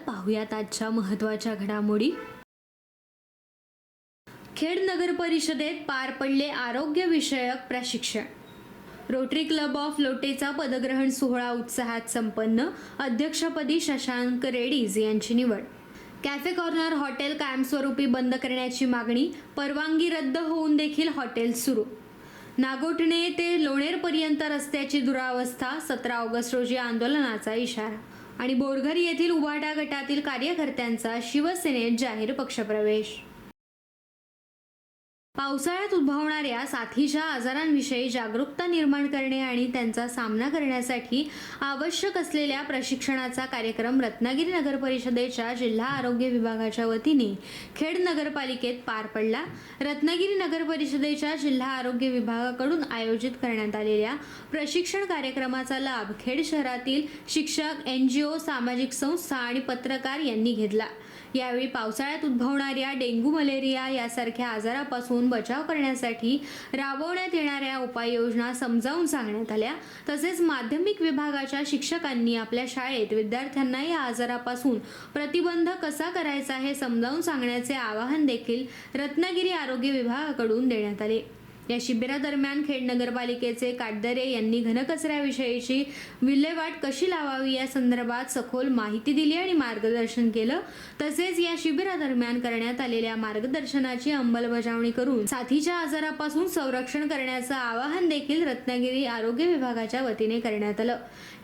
पाहूयात आजच्या महत्त्वाच्या घडामोडी. खेड नगर परिषदेत पार पडले आरोग्यविषयक प्रशिक्षण. रोटरी क्लब ऑफ लोटेचा पदग्रहण सोहळा उत्साहात संपन्न अध्यक्षपदी शशांक रेडीज यांची निवड. कॅफे कॉर्नर हॉटेल कायमस्वरूपी बंद करण्याची मागणी परवानगी रद्द होऊन देखील हॉटेल सुरू. नागोठणे ते लोणेरपर्यंत रस्त्याची दुरावस्था सतरा ऑगस्ट रोजी आंदोलनाचा इशारा. आणि बोरघरी येथील उभाटा गटातील कार्यकर्त्यांचा शिवसेनेत जाहीर पक्षप्रवेश. पावसाळ्यात उद्भवणाऱ्या साथीच्या आजारांविषयी जागरूकता निर्माण करणे आणि त्यांचा सामना करण्यासाठी आवश्यक असलेल्या प्रशिक्षणाचा कार्यक्रम रत्नागिरी नगर परिषदेच्या जिल्हा आरोग्य विभागाच्या वतीने खेड नगरपालिकेत पार पडला. रत्नागिरी नगर परिषदेच्या जिल्हा आरोग्य विभागाकडून आयोजित करण्यात आलेल्या प्रशिक्षण कार्यक्रमाचा लाभ खेड शहरातील शिक्षक एन जी ओ सामाजिक संस्था आणि पत्रकार यांनी घेतला. यावेळी पावसाळ्यात उद्भवणाऱ्या डेंग्यू मलेरिया यासारख्या आजारापासून बचाव करण्यासाठी राबवण्यात येणाऱ्या उपाययोजना समजावून सांगण्यात आल्या. तसेच माध्यमिक विभागाच्या शिक्षकांनी आपल्या शाळेत विद्यार्थ्यांना या आजारापासून प्रतिबंध कसा करायचा हे समजावून सांगण्याचे आवाहन देखील रत्नागिरी आरोग्य विभागाकडून देण्यात आले. या शिबिरादरम्यान खेड नगरपालिकेचे काटदरे यांनी घनकचऱ्याविषयीची विल्हेवाट कशी लावावी या संदर्भात सखोल माहिती दिली आणि मार्गदर्शन केलं. तसेच या शिबिरादरम्यान करण्यात आलेल्या मार्गदर्शनाची अंमलबजावणी करून साथीच्या आजारापासून संरक्षण करण्याचं आवाहन देखील रत्नागिरी आरोग्य विभागाच्या वतीने करण्यात आलं.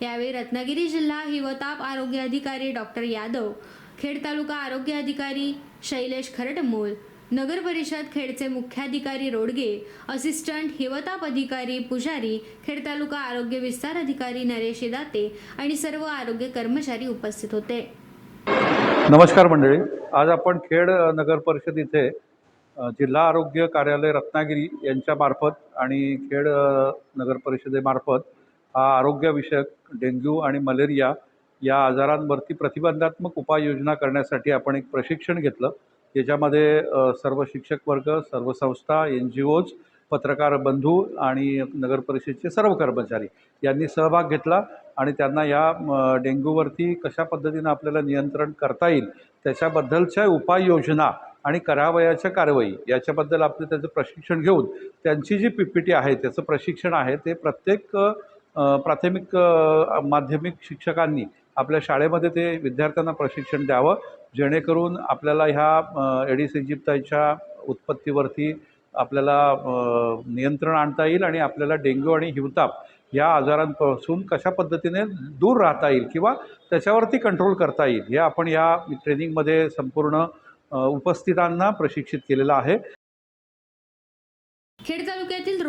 यावेळी रत्नागिरी जिल्हा हिवताप आरोग्य अधिकारी डॉक्टर यादव खेड तालुका आरोग्य अधिकारी शैलेश खरटमोल नगर परिषद खेडचे मुख्याधिकारी रोडगे असिस्टंट हिवताप अधिकारी पुजारी खेड तालुका आरोग्य विस्तार अधिकारी नरेश दाते आणि सर्व आरोग्य कर्मचारी उपस्थित होते. नमस्कार मंडळी. आज आपण खेड नगर परिषद इथे जिल्हा आरोग्य कार्यालय रत्नागिरी यांच्यामार्फत आणि खेड नगर परिषदेमार्फत हा आरोग्यविषयक डेंग्यू आणि मलेरिया या आजारांवरती प्रतिबंधात्मक उपाययोजना करण्यासाठी आपण एक प्रशिक्षण घेतलं. याच्यामध्ये सर्व शिक्षक वर्ग सर्व संस्था एन जी ओज पत्रकार बंधू आणि नगर परिषदेचे सर्व कर्मचारी यांनी सहभाग घेतला आणि त्यांना या डेंग्यूवरती कशा पद्धतीनं आपल्याला नियंत्रण करता येईल त्याच्याबद्दलच्या उपाययोजना आणि करावयाच्या कारवाई याच्याबद्दल आपलं त्याचं प्रशिक्षण घेऊन त्यांची जी पी पी टी आहे त्याचं प्रशिक्षण आहे ते प्रत्येक प्राथमिक माध्यमिक शिक्षकांनी आपल्या शाळेमध्ये ते विद्यार्थ्यांना प्रशिक्षण द्यावं जेणेकरून आपल्याला ह्या एडिस इजिप्ताच्या उत्पत्तीवरती आपल्याला नियंत्रण आणता येईल आणि आपल्याला डेंग्यू आणि हिवताप या आजारांपासून कशा पद्धतीने दूर राहता येईल किंवा त्याच्यावरती कंट्रोल करता येईल हे आपण या ट्रेनिंगमध्ये संपूर्ण उपस्थितांना प्रशिक्षित केलेलं आहे खेड तालुक्यातील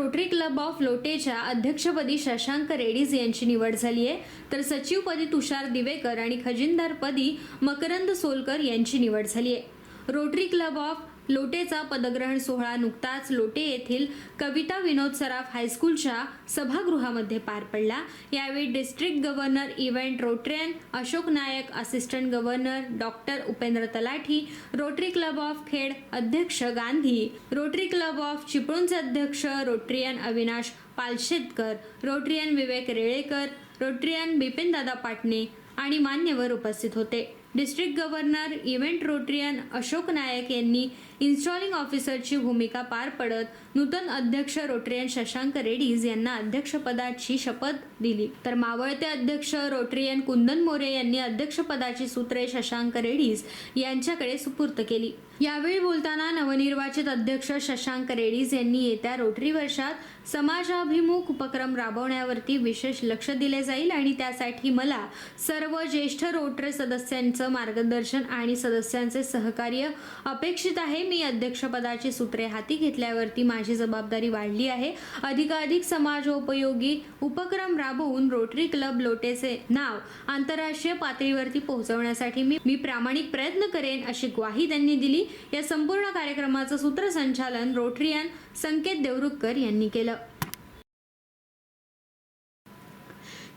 क्लब ऑफ लोटेच्या अध्यक्षपदी शशांक रेडीज यांची निवड झाली आहे. तर सचिवपदी तुषार दिवेकर आणि खजिनदारपदी मकरंद सोलकर यांची निवड झाली आहे. रोटरी क्लब ऑफ लोटेचा पदग्रहण सोहळा नुकताच लोटे येथील कविता विनोद सराफ हायस्कूलच्या सभागृहामध्ये पार पडला. यावेळी district governor event Rotarian Ashok Nayak assistant governor doctor Upendra Talathi Rotary club of Khed अध्यक्ष गांधी रोटरी क्लब ऑफ चिपळूणचे अध्यक्ष Rotarian Avinash Palshetkar Rotarian Vivek Relekar Rotarian Bipindada Patne आणि मान्यवर उपस्थित होते. District governor event Rotarian Ashok Naik यांनी installing ऑफिसरची भूमिका पार पडत नूतन अध्यक्ष रोटरियन शशांक रेडीज यांना अध्यक्षपदाची शपथ दिली. तर मावळते अध्यक्ष रोटरियन कुंदन मोरे यांनी अध्यक्षपदाची सूत्रे शशांक रेडीज यांच्याकडे सुपूर्त केली. यावेळी बोलताना नवनिर्वाचित अध्यक्ष शशांक रेडीज यांनी येत्या रोटरी वर्षात समाजाभिमुख उपक्रम राबवण्यावरती विशेष लक्ष दिले जाईल आणि त्यासाठी मला सर्व ज्येष्ठ रोटरी सदस्यांचं मार्गदर्शन आणि सदस्यांचे सहकार्य अपेक्षित आहे. मी अध्यक्षपदाची सूत्रे हाती घेतल्यावरती माझी जबाबदारी वाढली आहे. अधिकाधिक समाजोपयोगी उपक्रम राबवून रोटरी क्लब लोटेचे नाव आंतरराष्ट्रीय पातळीवरती पोहोचवण्यासाठी मी मी प्रामाणिक प्रयत्न करेन अशी ग्वाही त्यांनी दिली. या संपूर्ण कार्यक्रमाचं सूत्रसंचालन रोटरियन संकेत देवरुखकर यांनी केलं.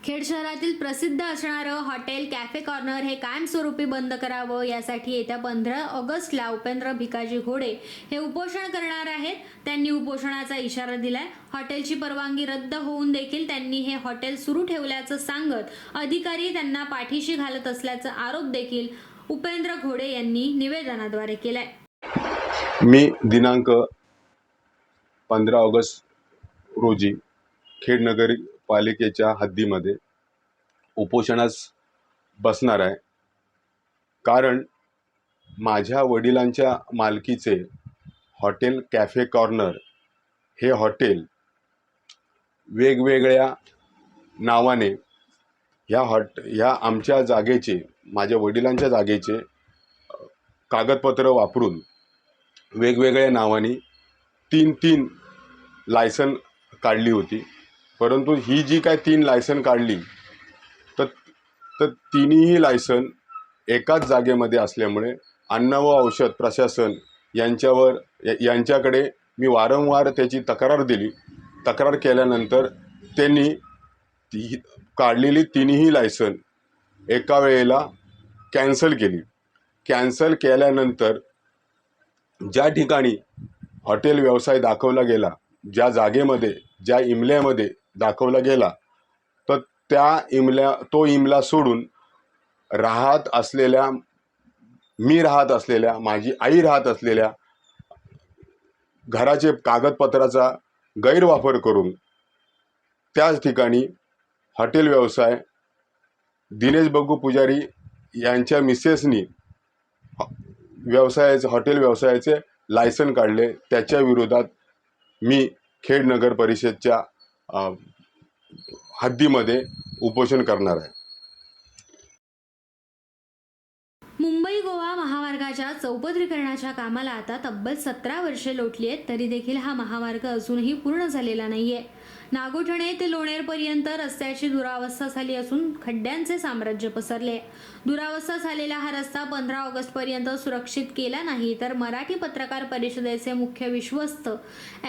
खेड शहरातील प्रसिद्ध असणारं हॉटेल कॅफे कॉर्नर हे कायमस्वरूपी बंद करावं यासाठी येत्या पंधरा ऑगस्टला उपेंद्र भिकाजी घोडे हे उपोषण करणार आहेत. त्यांनी उपोषणाचा इशारा दिलाय. हॉटेलची परवानगी रद्द होऊन देखील त्यांनी हे हॉटेल सुरू ठेवल्याचं सांगत अधिकारी त्यांना पाठीशी घालत असल्याचा आरोप देखील उपेंद्र घोडे यांनी निवेदनाद्वारे केलाय. मी दिनांक पंधरा ऑगस्ट रोजी खेडनगरी पालिकेच्या हद्दीमध्ये उपोषणास बसणार आहे. कारण माझ्या वडिलांच्या मालकीचे हॉटेल कॅफे कॉर्नर हे हॉटेल वेगवेगळ्या नावाने ह्या हॉट ह्या आमच्या जागेचे माझ्या वडिलांच्या जागेचे कागदपत्र वापरून वेगवेगळ्या नावाने तीन तीन लायसन काढली होती. परंतु ही जी काय तीन लायसन काढली तर तर तिन्ही लायसन एकाच जागेमध्ये असल्यामुळे अन्न व औषध प्रशासन यांच्यावर या- यांच्याकडे मी वारंवार त्याची तक्रार दिली. तक्रार केल्यानंतर त्यांनी ती काढलेली तिन्ही लायसन एका वेळेला कॅन्सल केली. कॅन्सल केल्यानंतर ज्या ठिकाणी हॉटेल व्यवसाय दाखवला गेला ज्या जागेमध्ये ज्या इमल्यामध्ये दाखवला गेला. तर त्या इमल्या तो इमला सोडून राहत असलेल्या मी राहत असलेल्या माझी आई राहत असलेल्या घराचे कागदपत्राचा गैरवापर करून त्याच ठिकाणी हॉटेल व्यवसाय दिनेश बग्गू पुजारी यांच्या मिसेसनी व्यवसायाचे हॉटेल व्यवसायाचे लायसन काढले. त्याच्या विरोधात मी खेड नगर परिषदच्या हद्दीमध्ये उपोषण करणार आहे. मुंबई गोवा महामार्गाच्या चौपदरीकरणाच्या कामाला आता तब्बल सतरा वर्षे लोटली आहेत तरी देखील हा महामार्ग अजूनही पूर्ण झालेला नाहीये. नागोठणे ते लोणेरपर्यंत रस्त्याची दुरावस्था झाली असून खड्ड्यांचे साम्राज्य पसरले. दुरावस्था झालेला हा रस्ता पंधरा ऑगस्ट पर्यंत सुरक्षित केला नाही तर मराठी पत्रकार परिषदेचे मुख्य विश्वस्त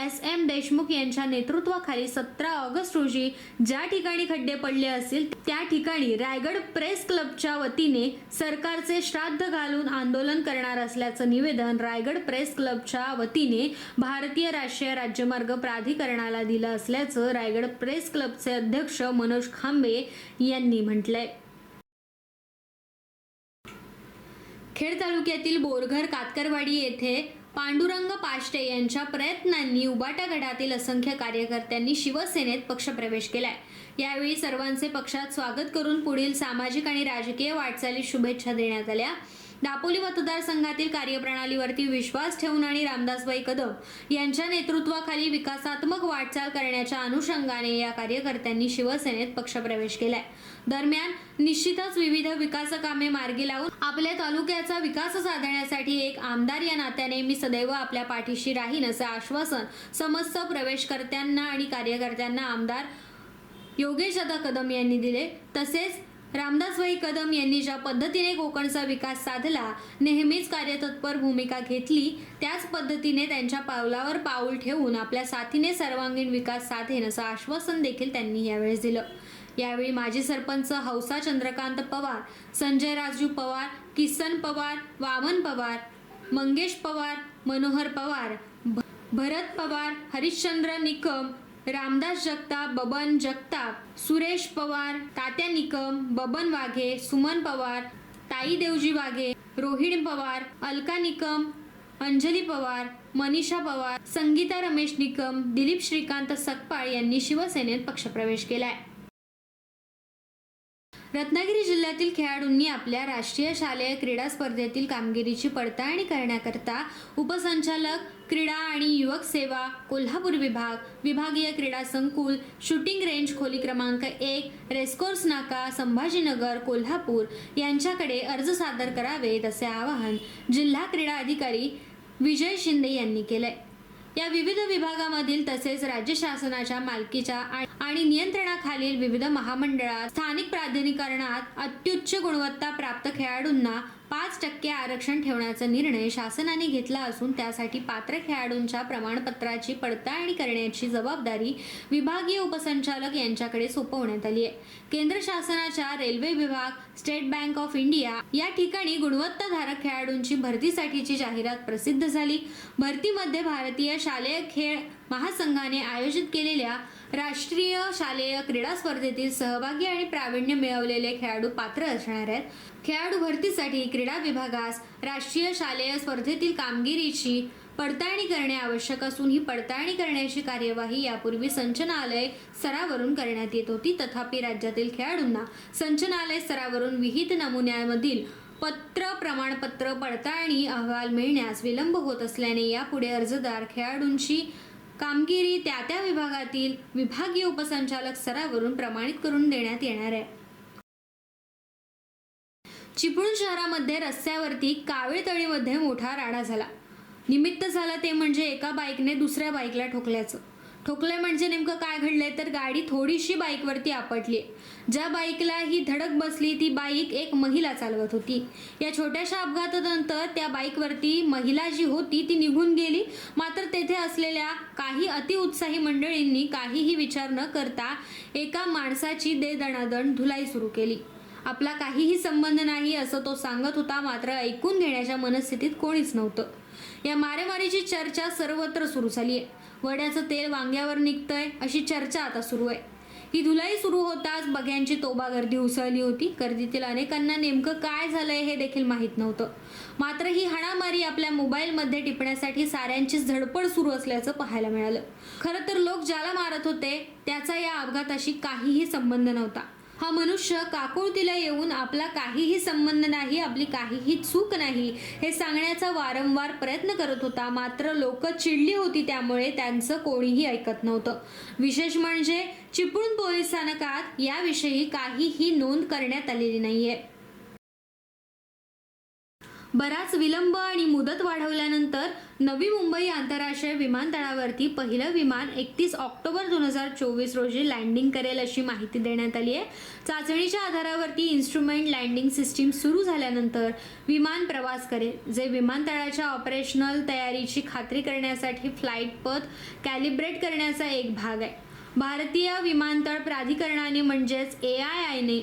एस एम देशमुख यांच्या नेतृत्वाखाली सतरा ऑगस्ट रोजी ज्या ठिकाणी खड्डे पडले असतील त्या ठिकाणी रायगड प्रेस क्लबच्या वतीने सरकारचे श्राद्ध घालून आंदोलन करणार असल्याचं निवेदन रायगड प्रेस क्लबच्या वतीने भारतीय राष्ट्रीय राज्यमार्ग प्राधिकरणाला दिलं असल्याचं रायगड प्रेस क्लबचे अध्यक्ष मनोज खांबे यांनी म्हटलंय. खेड तालुक्यातील बोरघर कातकरवाडी येथे पांडुरंग पाष्टे यांच्या प्रयत्नांनी उबाटा गटातील असंख्य कार्यकर्त्यांनी शिवसेनेत पक्षप्रवेश केलाय. यावेळी सर्वांचे पक्षात स्वागत करून पुढील सामाजिक आणि राजकीय वाटचालीस शुभेच्छा देण्यात आल्या. दापोली मतदारसंघातील कार्यप्रणालीवरती विश्वास ठेवून आणि रामदासबाई कदम यांच्या नेतृत्वाखाली विकासात्मक वाटचाल करण्याच्या अनुषंगाने या कार्यकर्त्यांनी शिवसेनेत पक्षप्रवेश केलाय. दरम्यान निश्चितच विविध विकास कामे मार्गी लावून आपल्या तालुक्याचा विकास साधण्यासाठी एक आमदार या नात्याने मी सदैव आपल्या पाठीशी राहीन असं आश्वासन समस्त प्रवेशकर्त्यांना आणि कार्यकर्त्यांना आमदार योगेश दादा कदम यांनी दिले. तसेच रामदास भाई कदम यांनी ज्या पद्धतीने कोकणचा विकास साधला नेहमीच कार्यतत्पर भूमिका घेतली त्याच पद्धतीने त्यांच्या पावलावर पाऊल ठेवून आपल्या साथीने सर्वांगीण विकास साधेन असं आश्वासन देखील त्यांनी यावेळेस दिलं. यावेळी माजी सरपंच हौसा चंद्रकांत पवार संजय राजू पवार किसन पवार वामन पवार मंगेश पवार मनोहर पवार भ- भरत पवार हरिश्चंद्र निकम रामदास जगताप बबन जगताप सुरेश पवार तात्या निकम बबन वाघे सुमन पवार ताई देवजी वाघे रोहिणी पवार अलका निकम अंजली पवार मनीषा पवार संगीता रमेश निकम दिलीप श्रीकांत सकपाळ यांनी शिवसेनेत पक्षप्रवेश केलाय. रत्नागिरी जिल्ह्यातील खेळाडूंनी आपल्या राष्ट्रीय शालेय क्रीडा स्पर्धेतील कामगिरीची पडताळणी करण्याकरता उपसंचालक क्रीडा आणि युवक सेवा कोल्हापूर विभाग विभागीय क्रीडा संकुल शूटिंग रेंज खोली क्रमांक एक रेस्कोर्स नाका संभाजीनगर कोल्हापूर यांच्याकडे अर्ज सादर करावेत असे आवाहन जिल्हा क्रीडा अधिकारी विजय शिंदे यांनी केलंय. या विविध विभागामधील तसेच राज्य शासनाच्या मालकीच्या आणि नियंत्रणाखालील विविध महामंडळात स्थानिक प्राधिकरणात अत्युच्च गुणवत्ता प्राप्त खेळाडूंना पाच टक्के आरक्षण ठेवण्याचा निर्णय शासनाने घेतला असून त्यासाठी पात्र खेळाडूंच्या प्रमाणपत्राची पडताळणी करण्याची जबाबदारी विभागीय उपसंचालक यांच्याकडे सोपवण्यात आली आहे. केंद्र शासनाच्या रेल्वे विभाग स्टेट बँक ऑफ इंडिया या ठिकाणी गुणवत्ताधारक खेळाडूंची भरतीसाठीची जाहिरात प्रसिद्ध झाली. भरतीमध्ये भारतीय शालेय खेळ महासंघाने आयोजित केलेल्या राष्ट्रीय शालेय क्रीडा स्पर्धेतील सहभागी आणि प्रावीण्य मिळवलेले खेळाडू पात्र असणार आहेत. खेळाडू भरतीसाठी क्रीडा विभागास राष्ट्रीय शालेय स्पर्धेतील कामगिरीची पडताळणी करणे आवश्यक असून ही पडताळणी करण्याची कार्यवाही यापूर्वी संचनालय स्तरावरून करण्यात येत होती. तथापि राज्यातील खेळाडूंना संचनालय स्तरावरून विहित नमुन्यामधील पत्र प्रमाणपत्र पडताळणी अहवाल मिळण्यास विलंब होत असल्याने यापुढे अर्जदार खेळाडूंची कामगिरी त्या त्या विभागातील विभागीय उपसंचालक स्तरावरून प्रमाणित करून देण्यात येणार आहे. चिपळूण शहरामध्ये रस्त्यावरती कावेळतळीमध्ये मोठा राडा झाला. निमित्त झाला ते म्हणजे एका बाईकने दुसऱ्या बाईकला ठोकल्याचं. ठोकलंय म्हणजे नेमकं काय घडलंय? तर गाडी थोडीशी बाईकवरती आपटली. ज्या बाईकला ही धडक बसली ती बाईक एक महिला चालवत होती. या छोट्याशा अपघातानंतर त्या बाईकवरती महिला जी होती ती निघून गेली. मात्र तेथे असलेल्या काही अतिउत्साही मंडळींनी काहीही विचार न करता एका माणसाची दे दणादण धुलाई सुरू केली. आपला काहीही संबंध नाही असं तो सांगत होता मात्र ऐकून घेण्याच्या मनस्थितीत कोणीच नव्हतं. या मारेमारीची चर्चा सर्वत्र सुरू झाली आहे वड्याचं तेल वांग्यावर निघतंय अशी चर्चा आता सुरू आहे. ही धुलाई सुरू होताच बघ्यांची तोबा गर्दी उसळली होती. गर्दीतील अनेकांना नेमकं काय झालंय हे देखील माहीत नव्हतं. मात्र ही हाणामारी आपल्या मोबाईलमध्ये टिपण्यासाठी साऱ्यांचीच धडपड सुरू असल्याचं पाहायला मिळालं. खरं तर लोक ज्याला मारत होते त्याचा या अपघाताशी काहीही संबंध नव्हता. हा मनुष्य काकुळतीला येऊन आपला काहीही संबंध नाही आपली काहीही चूक नाही हे सांगण्याचा वारंवार प्रयत्न करत होता. मात्र लोक चिडली होती त्यामुळे त्यांचं कोणीही ऐकत नव्हतं. विशेष म्हणजे चिपळूण पोलीस स्थानकात याविषयी काहीही नोंद करण्यात आलेली नाहीये. बराच विलंब आणि मुदत वाढवल्यानंतर नवी मुंबई आंतरराष्ट्रीय विमानतळावरती पहिलं विमान एकतीस ऑक्टोबर दोन हजार चोवीस रोजी लँडिंग करेल अशी माहिती देण्यात आली आहे. चाचणीच्या आधारावरती इन्स्ट्रुमेंट लँडिंग सिस्टीम सुरू झाल्यानंतर विमान प्रवास करेल जे विमानतळाच्या ऑपरेशनल तयारीची खात्री करण्यासाठी फ्लाईट पथ कॅलिब्रेट करण्याचा एक भाग आहे. भारतीय विमानतळ प्राधिकरणाने म्हणजेच ए आय आयने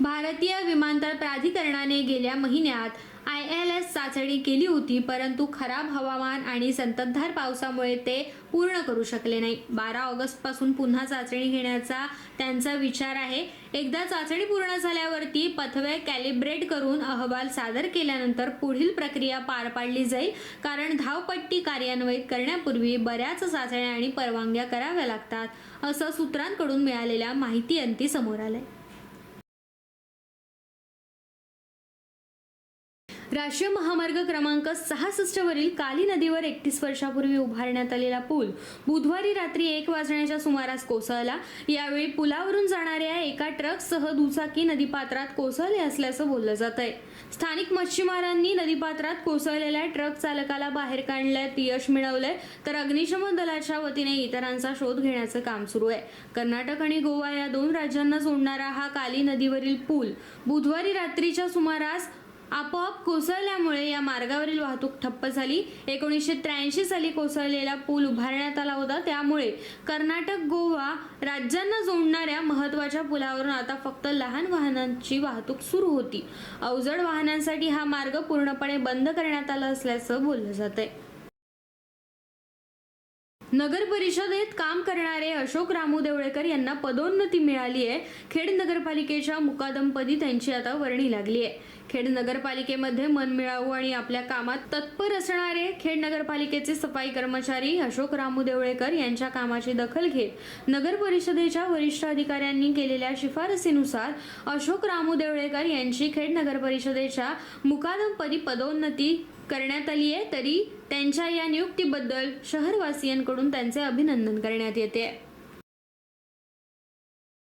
भारतीय विमानतळ प्राधिकरणाने गेल्या महिन्यात आय एल एस चाचणी केली होती परंतु खराब हवामान आणि संततधार पावसामुळे ते पूर्ण करू शकले नाही. बारा ऑगस्टपासून पुन्हा चाचणी घेण्याचा त्यांचा विचार आहे. एकदा चाचणी पूर्ण झाल्यावरती पथवे कॅलिब्रेट करून अहवाल सादर केल्यानंतर पुढील प्रक्रिया पार पाडली जाईल कारण धावपट्टी कार्यान्वित करण्यापूर्वी बऱ्याच चाचण्या आणि परवानग्या कराव्या लागतात असं सूत्रांकडून मिळालेल्या माहिती अंती समोर आलंय. राष्ट्रीय महामार्ग क्रमांक सहासष्ट वरील काली नदीवर एकतीस वर्षापूर्वी उभारण्यात आलेला पूल बुधवारी रात्री एक वाजण्याच्या सुमारास कोसळला. यावेळी पुलावरून जाणाऱ्या एका ट्रकसह दुचाकी नदीपात्रात कोसळले असल्याचं बोललं जात आहे स्थानिक मच्छीमारांनी नदीपात्रात कोसळलेल्या ट्रक चालकाला बाहेर काढण्यात यश मिळवलंय. तर अग्निशमन दलाच्या वतीने इतरांचा शोध घेण्याचं काम सुरू आहे. कर्नाटक आणि गोवा या दोन राज्यांना जोडणारा हा काली नदीवरील पूल बुधवारी रात्रीच्या सुमारास आपोआप कोसळल्यामुळे या मार्गावरील वाहतूक ठप्प झाली. एकोणीसशे त्र्याऐंशी साली कोसळलेला पूल उभारण्यात आला होता. त्यामुळे कर्नाटक गोवा राज्यांना जोडणाऱ्या महत्त्वाच्या पुलावरून आता फक्त लहान वाहनांची वाहतूक सुरू होती. अवजड वाहनांसाठी हा मार्ग पूर्णपणे बंद करण्यात आला असल्याचं बोललं जात आहे नगर परिषदेत काम करणारे अशोक रामू देवळेकर यांना पदोन्नती मिळाली आहे. खेड नगरपालिकेच्या मुकादमपदी त्यांची आता वर्णी लागली आहे. खेड नगरपालिकेमध्ये मनमिळावू आणि आपल्या कामात तत्पर असणारे खेड नगरपालिकेचे सफाई कर्मचारी अशोक रामू देवळेकर यांच्या कामाची दखल घेत नगर परिषदेच्या वरिष्ठ अधिकाऱ्यांनी केलेल्या शिफारसीनुसार अशोक रामू देवळेकर यांची खेड नगर परिषदेच्या मुकादमपदी पदोन्नती करण्यात आली आहे तरी त्यांच्या या नियुक्तीबद्दल शहरवासियांकडून त्यांचे अभिनंदन करण्यात येते.